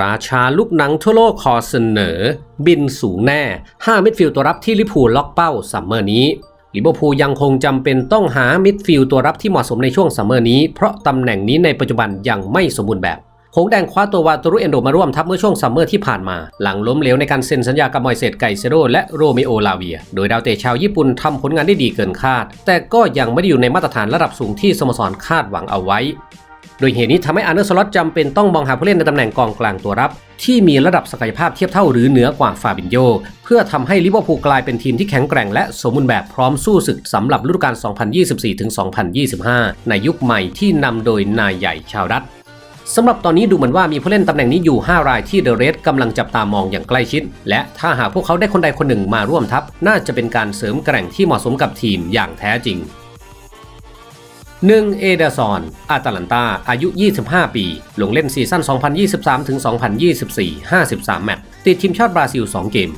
ราชาลูกหนังทั่วโลกขอเสนอ บินสูงแน่ 5 มิดฟิลด์ตัวรับที่ลิเวอร์พูลล็อกเป้าซัมเมอร์นี้ลิเวอร์พูลยังคงจำเป็นต้องหามิดฟิลด์ตัวรับที่เหมาะสมในช่วงซัมเมอร์นี้ เพราะตำแหน่งนี้ในปัจจุบันยังไม่สมบูรณ์แบบหงแดงคว้าตัววาตารุเอนโดมาร่วมทัพเมื่อช่วงซัมเมอร์ที่ผ่านมา หลังล้มเหลวในการเซ็นสัญญากับมอยเซตไกเซโรและโรเมโอลาเวีย โดยดาวเตะชาวญี่ปุ่นทำผลงานได้ดีเกินคาด แต่ก็ยังไม่ได้อยู่ในมาตรฐานระดับสูงที่สโมสรคาดหวังเอาไว้ โดยเหตุนี้ทำให้อาร์เนอร์สล็อตจำเป็นต้องมองหาผู้เล่นในตำแหน่งกองกลางตัวรับ ที่มีระดับศักยภาพเทียบเท่าหรือเหนือกว่าฟาบินโยเพื่อทำให้ลิเวอร์พูลกลายเป็นทีมที่แข็งแกร่งและสมบูรณ์แบบพร้อมสู้ศึกสำหรับฤดูกาล 2024-2025 ในยุคใหม่ที่นำโดยนายใหญ่ชาวรัฐสำหรับตอนนี้ดูเหมือนว่ามีผู้เล่นตำแหน่งนี้อยู่ 5 รายที่เดอะเรสกำลังจับตามองอย่างใกล้ชิด และถ้าหากพวกเขาได้คนใดคนหนึ่งมาร่วมทัพ น่าจะเป็นการเสริมแกร่งที่เหมาะสมกับทีมอย่างแท้จริง 1. เอเดอร์ซอนอาตาลันตา อายุ 25 ปี ลงเล่นซีซั่น 2023-2024 53 แมตช์ ติดทีมชาติบราซิล 2 เกม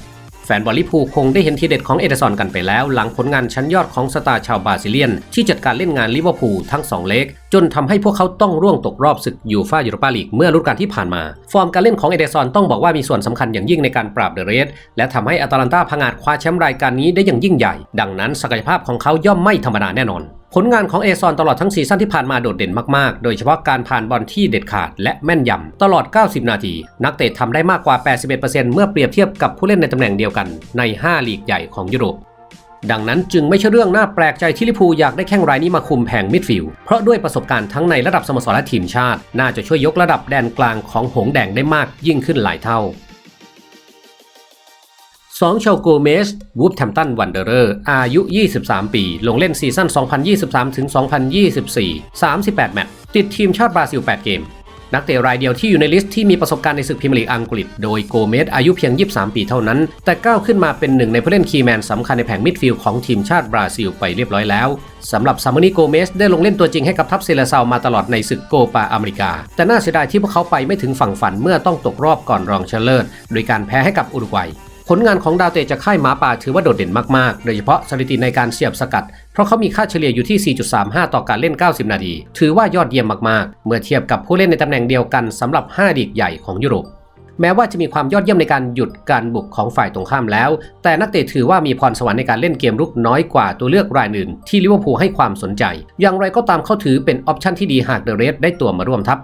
แฟนบอลลิพูคงได้เห็นทีเด็ดของเอเดอร์ซอนกันไปแล้ว หลังผลงานชั้นยอดของสตาร์ชาวบราซิเลียน ที่จัดการเล่นงานลิเวอร์พูลทั้ง 2 เล็ก จนทำให้พวกเขาต้องร่วงตกรอบศึกยูฟ่ายูโรปาลีกเมื่อฤดูกาลที่ผ่านมา ฟอร์มการเล่นของเอเดอร์ซอนต้องบอกว่ามีส่วนสำคัญอย่างยิ่งในการปราบเดอะเรสและทำให้อาตาลันตาพังอาจคว้าแชมป์รายการนี้ได้อย่างยิ่งใหญ่ ดังนั้นศักยภาพของเขาย่อมไม่ธรรมดาแน่นอน ผลงานของเอซอนตลอดทั้งซีซั่นที่ผ่านมาโดดเด่นมากๆ โดยเฉพาะการผ่านบอลที่เด็ดขาดและแม่นยำตลอด 90 นาที นักเตะทำได้มากกว่า 81%เมื่อเปรียบเทียบกับผู้เล่นในตำแหน่งเดียวกันใน 5 ลีกใหญ่ของยุโรป ดังนั้นจึงไม่ใช่เรื่องน่าแปลกใจที่ลิพูอยากได้แข้งรายนี้มาคุมแผงมิดฟิลด์เพราะด้วยประสบการณ์ทั้งในระดับสโมสรและทีมชาติ น่าจะช่วยยกระดับแดนกลางของหงแดงได้มากยิ่งขึ้นหลายเท่า 2ชโกเมสวูฟแทมตันวันเดอร์อายุ 23 ปี ลงเล่นซีซั่น 2023-2024 38 แมตช์ ติดทีมชาติบราซิล 8 เกม นักเตะรายเดียวที่อยู่ในลิสต์ที่มีประสบการณ์ในศึกพรีเมียร์ลีกอังกฤษ โดยโกเมสอายุเพียง 23 ปีเท่านั้น แต่ก้าวขึ้นมาเป็นหนึ่งในผู้เล่นคีย์แมนสำคัญในแผงมิดฟิลด์ของทีมชาติบราซิลไปเรียบร้อยแล้วสำหรับซามอนีโกเมสได้ลงเล่นตัวจริงให้กับทัพเซเลซามาตลอดในศึกโกปาอเมริกา แต่น่าเสียดายที่พวกเขาไปไม่ถึงฝั่งฝันเมื่อต้องตกรอบก่อนรองชนะเลิศโดยการแพ้ให้กับอุรุกวัย ผลงานของดาวเตะจากค่ายหมาป่าถือว่าโดดเด่นมาก ๆ โดยเฉพาะสถิติในการเสียบสกัด เพราะเขามีค่าเฉลี่ยอยู่ที่ 4.35 ต่อการเล่น 90 นาที ถือว่ายอดเยี่ยมมาก ๆ เมื่อเทียบกับผู้เล่นในตำแหน่งเดียวกันสำหรับ5ดีกใหญ่ของยุโรป แม้ว่าจะมีความยอดเยี่ยมในการหยุดการบุกของฝ่ายตรงข้ามแล้ว แต่นักเตะถือว่ามีพรสวรรค์ในการเล่นเกมรุกน้อยกว่าตัวเลือกรายอื่น ที่ลิเวอร์พูลให้ความสนใจ อย่างไรก็ตามเขาถือเป็นออปชั่นที่ดีหากเดอะเรสได้ตัวมาร่วมทัพ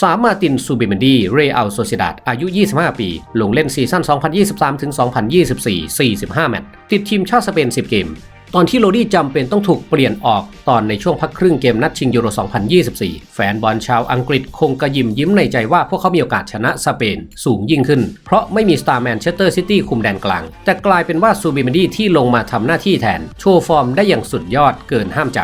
สามมาตินซูบิเมนดี เรอัลโซเซดาดอายุ 25 ปี ลงเล่นซีซั่น 2023-2024 45 แมตช์ ติดทีมชาติสเปน 10 เกม ตอนที่โรดี้จำเป็นต้องถูกเปลี่ยนออกตอนในช่วงพักครึ่งเกมนัดชิงยูโร 2024 แฟนบอลชาวอังกฤษคงกระยิมยิ้มในใจว่าพวกเขามีโอกาสชนะสเปน สูงยิ่งขึ้น เพราะไม่มีสตาร์แมนเชสเตอร์ซิตี้คุมแดนกลาง แต่กลายเป็นว่าซูบิเมนดีที่ลงมาทำหน้าที่แทน โชว์ฟอร์มได้อย่างสุดยอดเกินห้ามใจ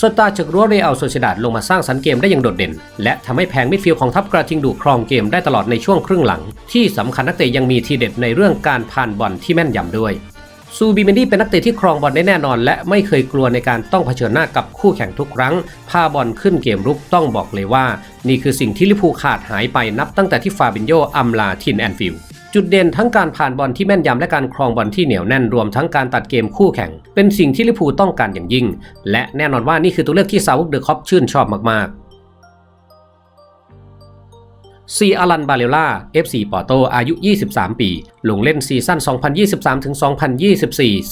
สตาร์จากรั้วเรอัลโซเซดาดลงมาสร้างสรรค์เกมได้อย่างโดดเด่น และทำให้แผงมิดฟิลด์ของทัพกระทิงดูครองเกมได้ตลอดในช่วงครึ่งหลัง ที่สำคัญนักเตะยังมีทีเด็ดในเรื่องการผ่านบอลที่แม่นยำด้วยซูบิเมนดี้เป็นนักเตะที่ครองบอลได้แน่นอน และไม่เคยกลัวในการต้องเผชิญหน้ากับคู่แข่งทุกครั้ง พาบอลขึ้นเกมรุกต้องบอกเลยว่า นี่คือสิ่งที่ลิพูขาดหายไปนับตั้งแต่ที่ฟาบินโยอัมลาทินแอนฟิลด์ จุดเด่นทั้งการผ่านบอลที่แม่นยำและการครองบอลที่เหนียวแน่นรวมทั้งการตัดเกมคู่แข่ง เป็นสิ่งที่ลิพูต้องการอย่างยิ่ง และแน่นอนว่านี่คือตัวเลือกที่ซาวกเดอะคอปชื่นชอบมากๆซีอารันบาเลล่า FC ปอร์โตอายุ 23 ปี ลงเล่นซีซั่น 2023-2024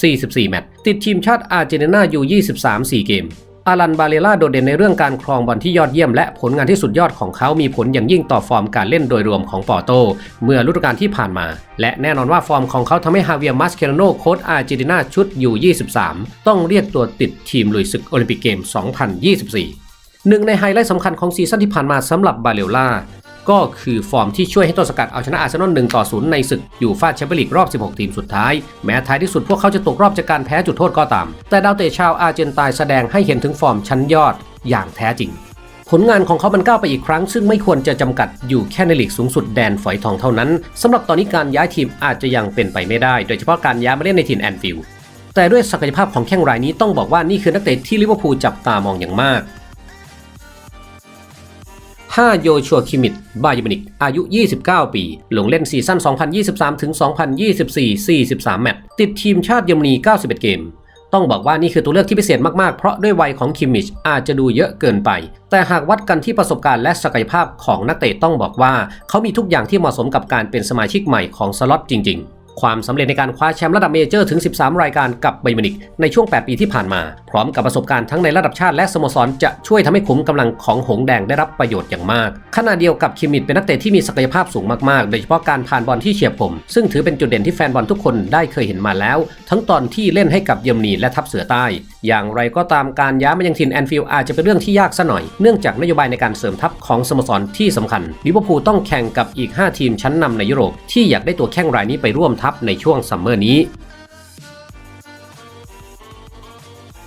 44 แมตช์ ติดทีมชาติอาร์เจนตินาอยู่ 23 4 เกม อารันบาเลล่าโดดเด่นในเรื่องการครองบอลที่ยอดเยี่ยมและผลงานที่สุดยอดของเขามีผลอย่างยิ่งต่อฟอร์มการเล่นโดยรวมของปอร์โต เมื่อฤดูกาลที่ผ่านมา และแน่นอนว่าฟอร์มของเขาทำให้ฮาเวียร์มัสเคลโนโค้ชอาร์เจนตินาชุดอยู่23 ต้องเรียกตัวติดทีมลุยศึกโอลิมปิกเกม 2024หนึ่งในไฮไลท์สำคัญของซีซั่นที่ผ่านมาสำหรับบาเลล่า ก็คือฟอร์มที่ช่วยให้ต้นสกัดเอาชนะอาร์เซนอล1ต่อ0ในศึกอยู่ฟ่าแชมเปี้ยนลีกรอบ 16 ทีมสุดท้าย แม้ท้ายที่สุดพวกเขาจะตกรอบจากการแพ้จุดโทษก็ตาม แต่ดาวเตะชาวอาร์เจนตายแสดงให้เห็นถึงฟอร์มชั้นยอดอย่างแท้จริง ผลงานของเขามันก้าวไปอีกครั้ง ซึ่งไม่ควรจะจำกัดอยู่แค่ในลีกสูงสุดแดนฝอยทองเท่านั้นสำหรับตอนนี้การย้ายทีมอาจจะยังเป็นไปไม่ได้ โดยเฉพาะการย้ายมาเล่นในถิ่นแอนฟิลด์แต่ด้วยศักยภาพของแข้งรายนี้ต้องบอกว่านี่คือนักเตะที่ลิเวอร์พูลจับตามองอย่างมาก 5โยชัวคิมิดบายมินิก อายุ 29 ปี ลงเล่นซีซั่น 2023-2024 43 แมตช์ ติดทีมชาติเยอรมนี 91 เกม ต้องบอกว่านี่คือตัวเลือกที่พิเศษมาก ๆ เพราะด้วยวัยของคิมมิชอาจจะดูเยอะเกินไป แต่หากวัดกันที่ประสบการณ์และศักยภาพของนักเตะต้องบอกว่า เขามีทุกอย่างที่เหมาะสมกับการเป็นสมาชิกใหม่ของสล็อตจริง ๆ ความสำเร็จในการคว้าแชมป์ระดับเมเจอร์ถึง 13 รายการกับไบเมนิกในช่วง 8 ปีที่ผ่านมา พร้อมกับประสบการณ์ทั้งในระดับชาติและสโมสรจะช่วยทำให้ขุมกำลังของหงแดงได้รับประโยชน์อย่างมาก ขณะเดียวกับคิมมิดเป็นนักเตะที่มีศักยภาพสูงมากๆ โดยเฉพาะการผ่านบอลที่เฉียบคมซึ่งถือเป็นจุดเด่นที่แฟนบอลทุกคนได้เคยเห็นมาแล้ว ทั้งตอนที่เล่นให้กับเยอรมนีและทัพเสือใต้ อย่างไรก็ตามการย้ายมายังถิ่นแอนฟิลด์อาจจะเป็นเรื่องที่ยากซะหน่อย เนื่องจากนโยบายในการเสริมทัพของสโมสรที่สำคัญลิเวอร์พูลต้องแข่งกับอีก 5 ทีมชั้นนำในยุโรปที่อยากได้ตัวแข้งรายนี้ไปร่วมทัพในช่วงซัมเมอร์นี้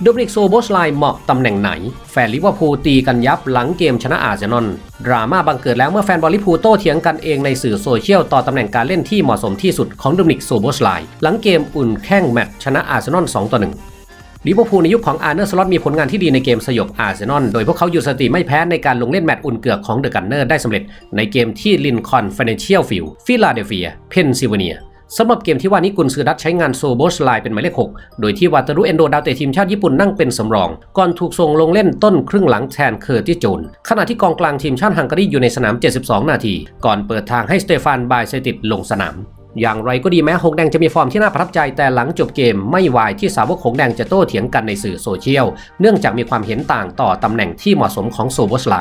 โดมินิกโซโบสไลเหมาะตำแหน่งไหน แฟนลิเวอร์พูลตีกันยับหลังเกมชนะอาร์เซนอลดราม่าบังเกิดแล้วเมื่อแฟนบอลลิพูโต้เถียงกันเองในสื่อโซเชียลต่อตำแหน่งการเล่นที่เหมาะสมที่สุดของโดมินิกโซโบสไลหลังเกมอุ่นแข้งแมตช์ชนะอาร์เซนอล2ต่อ1ลิเวอร์พูลในยุคของอาร์เนอร์สล็อตมีผลงานที่ดีในเกมสยบอาร์เซนอล โดยพวกเขาอยู่สติไม่แพ้ในการลงเล่นแมตช์อุ่นเกือกของเดอะกันเนอร์ได้สำเร็จในเกมที่ลินคอนฟินเชียลฟิลด์ฟิลาเดลเฟีย เพนซิลเวเนีย สำหรับเกมที่ว่านี้กุนซือดัตใช้งานโซโบสไลเป็นหมายเลข 6 โดยที่วาตารุเอนโดดาวเตะทีมชาติญี่ปุ่นนั่งเป็นสำรอง ก่อนถูกส่งลงเล่นต้นครึ่งหลังแทนเคอร์ติสโจนขณะที่กองกลางทีมชาติฮังการีอยู่ในสนาม 72 นาที ก่อนเปิดทางให้สเตฟานบายเซติดลงสนามอย่างไรก็ดีแม้หงแดงจะมีฟอร์มที่น่าประทับใจแต่หลังจบเกมไม่วายที่สาวกหงแดงจะโต้เถียงกันในสื่อโซเชียล เนื่องจากมีความเห็นต่างต่อตำแหน่งที่เหมาะสมของโซโบสไล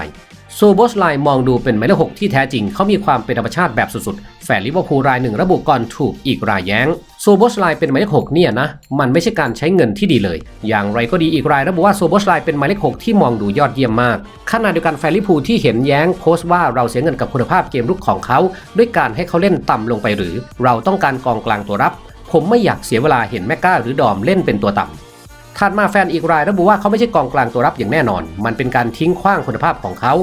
โซโบสไลมองดูเป็นหมายเลขหกที่แท้จริง เขามีความเป็นธรรมชาติแบบสุดๆ แฟนลิเวอร์พูลรายหนึ่งระบุก่อนถูกอีกรายแย้ง โซโบสไลเป็นหมายเลขหกเนี่ยนะ มันไม่ใช่การใช้เงินที่ดีเลย อย่างไรก็ดีอีกรายระบุว่าโซโบสไลเป็นหมายเลขหกที่มองดูยอดเยี่ยมมาก ขณะเดียวกันแฟนลิเวอร์พูลที่เห็นแย้งโพสต์ว่าเราเสียเงินกับคุณภาพเกมลุกของเขา ด้วยการให้เขาเล่นต่ำลงไปหรือ เราต้องการกองกลางตัวรับ ผมไม่อยากเสียเวลาเห็นแมกกาหรือดอมเล่นเป็นตัวต่ำ ถัดมาแฟนอีกรายระบุว่าเขาไม่ใช่กองกลางตัวรับอย่างแน่นอน มันเป็นการทิ้งขว้างคุณภาพของเขา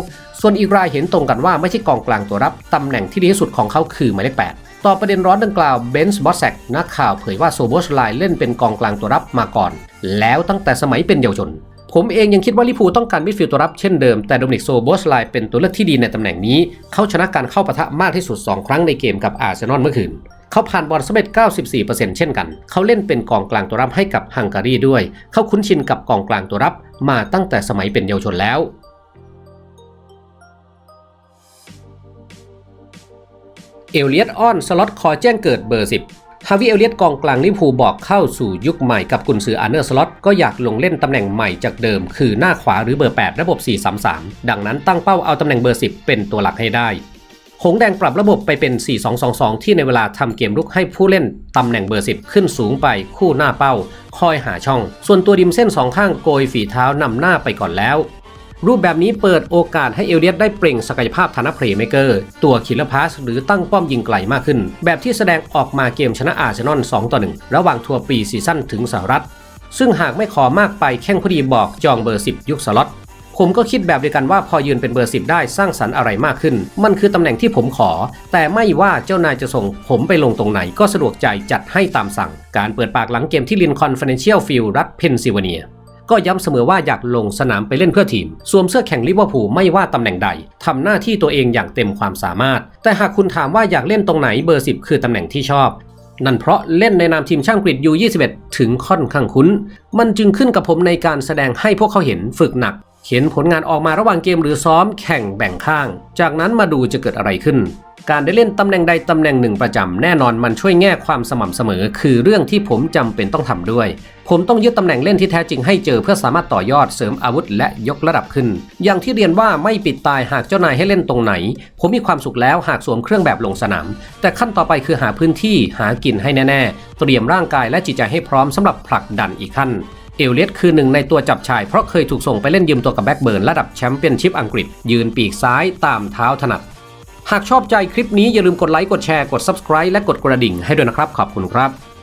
ส่วนอีกรายเห็นตรงกันว่าไม่ใช่กองกลางตัวรับ ตำแหน่งที่ดีที่สุดของเขาคือหมายเลข8ต่อประเด็นร้อนดังกล่าวเบนส์บอสแซกนักข่าวเผยว่าโซโบสไลเล่นเป็นกองกลางตัวรับมาก่อน แล้วตั้งแต่สมัยเป็นเยาวชนผมเองยังคิดว่าลิเวอร์พูต้องการมิดฟิลด์ตัวรับเช่นเดิม แต่โดมินิกโซโบสไลเป็นตัวเลือกที่ดีในตำแหน่งนี้ เขาชนะการเข้าปะทะมากที่สุด 2 ครั้งในเกมกับอาร์เซนอลเมื่อคืน เขาผ่านบอลสำเร็จ 94%เช่นกัน เขาเล่นเป็นกองกลางตัวรับให้กับฮังการีด้วย เขาคุ้นชินกับกองกลางตัวรับมาตั้งแต่สมัยเป็นเยาวชนแล้วเอลเลียตออนสล็อตคอแจ้งเกิดเบอร์ 10 ฮาวิเอลเลียตกองกลางลิพูบอกเข้าสู่ยุคใหม่กับกุนซืออาร์เนอร์สล็อตก็อยากลงเล่นตำแหน่งใหม่จากเดิม คือหน้าขวาหรือเบอร์ 8 ระบบ 4-3-3 ดังนั้นตั้งเป้าเอาตำแหน่งเบอร์ 10 เป็นตัวหลักให้ได้ หงแดงปรับระบบไปเป็น 4-2-2-2 ที่ในเวลาทำเกมรุกให้ผู้เล่นตำแหน่งเบอร์ 10 ขึ้นสูงไปคู่หน้าเป้า คอยหาช่อง ส่วนตัวริมเส้นสองข้างโกยฝีเท้านำหน้าไปก่อนแล้ว รูปแบบนี้เปิดโอกาสให้เอลเลียตได้เปล่งศักยภาพฐานะเพลย์เมเกอร์ ตัวคิลเลอร์พาสหรือตั้งป้อมยิงไกลมากขึ้น แบบที่แสดงออกมาเกมชนะอาร์เซนอล2ต่อ1ระหว่างทัวร์ปีซีซั่นถึงสหรัฐซึ่งหากไม่ขอมากไปแข้งพอดีบอกจองเบอร์ 10 ยุคสล็อต ผมก็คิดแบบเดียวกันว่าพอยืนเป็นเบอร์10ได้สร้างสรรค์อะไรมากขึ้น มันคือตำแหน่งที่ผมขอ แต่ไม่ว่าเจ้านายจะส่งผมไปลงตรงไหนก็สะดวกใจจัดให้ตามสั่ง การเปิดปากหลังเกมที่ลินคอนฟินเชียลฟิลด์รัฐเพนซิลเวเนียก็ย้ำเสมอว่าอยากลงสนามไปเล่นเพื่อทีม สวมเสื้อแข่งลิเวอร์พูลไม่ว่าตำแหน่งใด ทำหน้าที่ตัวเองอย่างเต็มความสามารถ แต่หากคุณถามว่าอยากเล่นตรงไหนเบอร์ 10 คือตำแหน่งที่ชอบ นั่นเพราะเล่นในนามทีมช่างกรีดยู21 ถึงค่อนข้างคุ้น มันจึงขึ้นกับผมในการแสดงให้พวกเขาเห็นฝึกหนัก เห็นผลงานออกมาระหว่างเกมหรือซ้อมแข่งแบ่งข้าง จากนั้นมาดูจะเกิดอะไรขึ้น การได้เล่นตำแหน่งใดตำแหน่งหนึ่งประจำแน่นอนมันช่วยแง่ความสม่ำเสมอ คือเรื่องที่ผมจำเป็นต้องทำด้วย ผมต้องยึดตำแหน่งเล่นที่แท้จริงให้เจอเพื่อสามารถต่อยอดเสริมอาวุธและยกระดับขึ้น อย่างที่เรียนว่าไม่ปิดตายหากเจ้านายให้เล่นตรงไหน ผมมีความสุขแล้วหากสวมเครื่องแบบลงสนาม แต่ขั้นต่อไปคือหาพื้นที่หากินให้แน่ ๆ เตรียมร่างกายและจิตใจให้พร้อมสำหรับผลักดันอีกขั้น เอลเลียตคือหนึ่งในตัวจับชายเพราะเคยถูกส่งไปเล่นยืมตัวกับแบ็กเบิร์นระดับแชมเปี้ยนชิพอังกฤษ ยืนปีกซ้ายตามเท้าถนัด หากชอบใจคลิปนี้อย่าลืมกดไลค์กดแชร์กด Subscribe และกดกระดิ่งให้ด้วยนะครับขอบคุณครับ